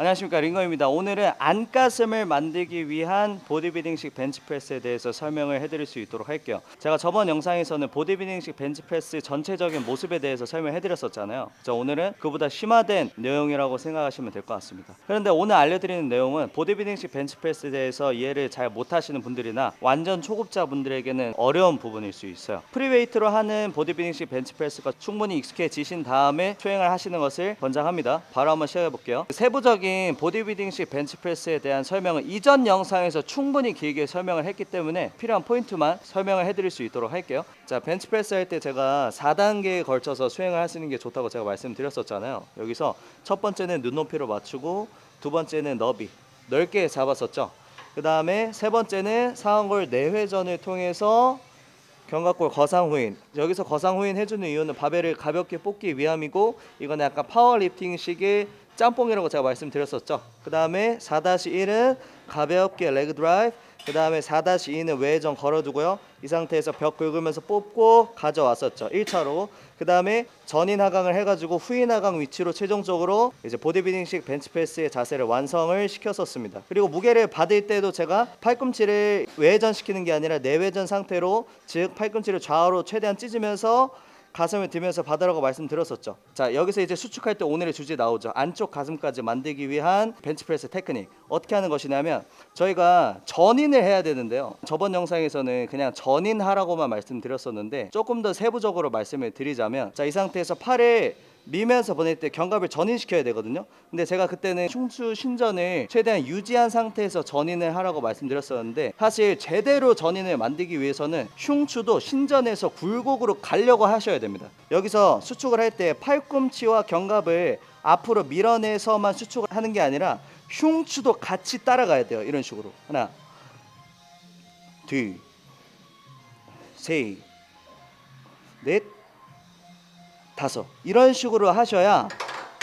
안녕하십니까 링거입니다. 오늘은 안가슴을 만들기 위한 보디빌딩식 벤치프레스에 대해서 설명을 해드릴 수 있도록 할게요. 제가 저번 영상에서는 보디빌딩식 벤치프레스 전체적인 모습에 대해서 설명해드렸었잖아요. 자 오늘은 그보다 심화된 내용이라고 생각하시면 될 것 같습니다. 그런데 오늘 알려드리는 내용은 보디빌딩식 벤치프레스에 대해서 이해를 잘 못하시는 분들이나 완전 초급자 분들에게는 어려운 부분일 수 있어요. 프리웨이트로 하는 보디빌딩식 벤치프레스가 충분히 익숙해지신 다음에 수행을 하시는 것을 권장합니다. 바로 한번 시작해 볼게요. 세부적인 보디빌딩식 벤치프레스에 대한 설명은 이전 영상에서 충분히 길게 설명을 했기 때문에 필요한 포인트만 설명을 해드릴 수 있도록 할게요. 자, 벤치프레스 할 때 제가 4단계에 걸쳐서 수행을 하시는 게 좋다고 제가 말씀드렸었잖아요. 여기서 첫 번째는 눈높이로 맞추고 두 번째는 너비 넓게 잡았었죠. 그 다음에 세 번째는 상완골 내회전을 통해서 견갑골 거상 후인 여기서 거상 후인 해주는 이유는 바벨을 가볍게 뽑기 위함이고 이거는 약간 파워리프팅식의 짬뽕이라고 제가 말씀드렸었죠. 그 다음에 4-1은 가볍게 레그 드라이브 그 다음에 4-2는 외회전 걸어두고요. 이 상태에서 벽 긁으면서 뽑고 가져왔었죠. 1차로. 그 다음에 전인 하강을 해가지고 후인 하강 위치로 최종적으로 이제 보디빌딩식 벤치프레스의 자세를 완성을 시켰었습니다. 그리고 무게를 받을 때도 제가 팔꿈치를 외회전 시키는 게 아니라 내회전 상태로 즉 팔꿈치를 좌우로 최대한 찢으면서 가슴을 들면서 받으라고 말씀드렸었죠. 자 여기서 이제 수축할 때 오늘의 주제 나오죠. 안쪽 가슴까지 만들기 위한 벤치프레스 테크닉 어떻게 하는 것이냐면 저희가 전인을 해야 되는데요. 저번 영상에서는 그냥 전인하라고만 말씀드렸었는데 조금 더 세부적으로 말씀을 드리자면 자 이 상태에서 팔을 밀면서 보낼 때 견갑을 전인시켜야 되거든요. 근데 제가 그때는 흉추 신전을 최대한 유지한 상태에서 전인을 하라고 말씀드렸었는데 사실 제대로 전인을 만들기 위해서는 흉추도 신전에서 굴곡으로 가려고 하셔야 됩니다. 여기서 수축을 할 때 팔꿈치와 견갑을 앞으로 밀어내서만 수축을 하는 게 아니라 흉추도 같이 따라가야 돼요. 이런 식으로 하나, 둘, 셋, 넷, 다섯 이런 식으로 하셔야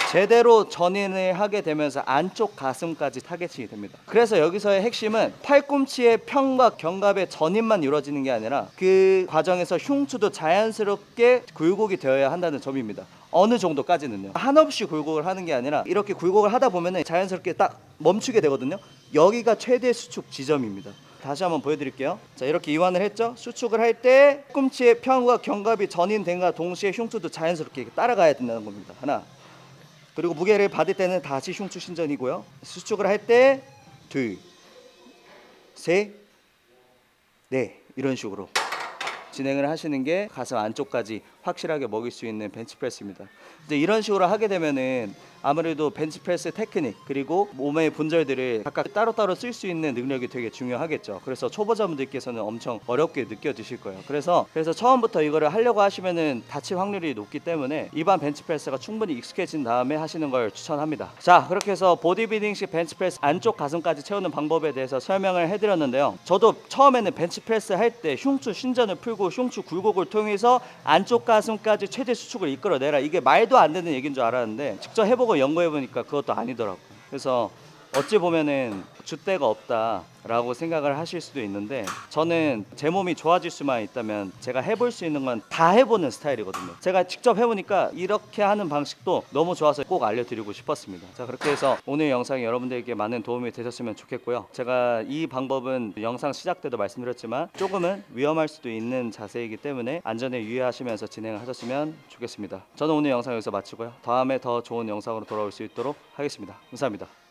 제대로 전인을 하게 되면서 안쪽 가슴까지 타겟이 됩니다. 그래서 여기서의 핵심은 팔꿈치의 편과 견갑의 전인만 이루어지는 게 아니라 그 과정에서 흉추도 자연스럽게 굴곡이 되어야 한다는 점입니다. 어느 정도까지는요. 한없이 굴곡을 하는 게 아니라 이렇게 굴곡을 하다 보면 자연스럽게 딱 멈추게 되거든요. 여기가 최대 수축 지점입니다. 다시 한번 보여드릴게요. 자 이렇게 이완을 했죠. 수축을 할 때 꿈치의 편과 견갑이 전인된과 동시에 흉추도 자연스럽게 따라가야 된다는 겁니다. 하나. 그리고 무게를 받을 때는 다시 흉추 신전이고요. 수축을 할 때 둘, 셋, 네 이런 식으로 진행을 하시는 게 가슴 안쪽까지 확실하게 먹일 수 있는 벤치프레스입니다. 이제 이런 식으로 하게 되면은 아무래도 벤치프레스 테크닉 그리고 몸의 분절들을 각각 따로따로 쓸 수 있는 능력이 되게 중요하겠죠. 그래서 초보자분들께서는 엄청 어렵게 느껴지실 거예요. 그래서 그래서 처음부터 이거를 하려고 하시면은 다칠 확률이 높기 때문에 일반 벤치프레스가 충분히 익숙해진 다음에 하시는 걸 추천합니다. 자 그렇게 해서 보디빌딩식 벤치프레스 안쪽 가슴까지 채우는 방법에 대해서 설명을 해드렸는데요. 저도 처음에는 벤치프레스 할 때 흉추 신전을 풀고 흉추 굴곡을 통해서 안쪽 가슴까지 최대 수축을 이끌어내라 이게 말도 안 되는 얘기인 줄 알았는데 직접 해보고 연구해 보니까 그것도 아니더라고요. 그래서 어찌 보면은 줏대가 없다라고 생각을 하실 수도 있는데 저는 제 몸이 좋아질 수만 있다면 제가 해볼 수 있는 건 다 해보는 스타일이거든요. 제가 직접 해보니까 이렇게 하는 방식도 너무 좋아서 꼭 알려드리고 싶었습니다. 자 그렇게 해서 오늘 영상이 여러분들에게 많은 도움이 되셨으면 좋겠고요. 제가 이 방법은 영상 시작 때도 말씀드렸지만 조금은 위험할 수도 있는 자세이기 때문에 안전에 유의하시면서 진행을 하셨으면 좋겠습니다. 저는 오늘 영상 여기서 마치고요. 다음에 더 좋은 영상으로 돌아올 수 있도록 하겠습니다. 감사합니다.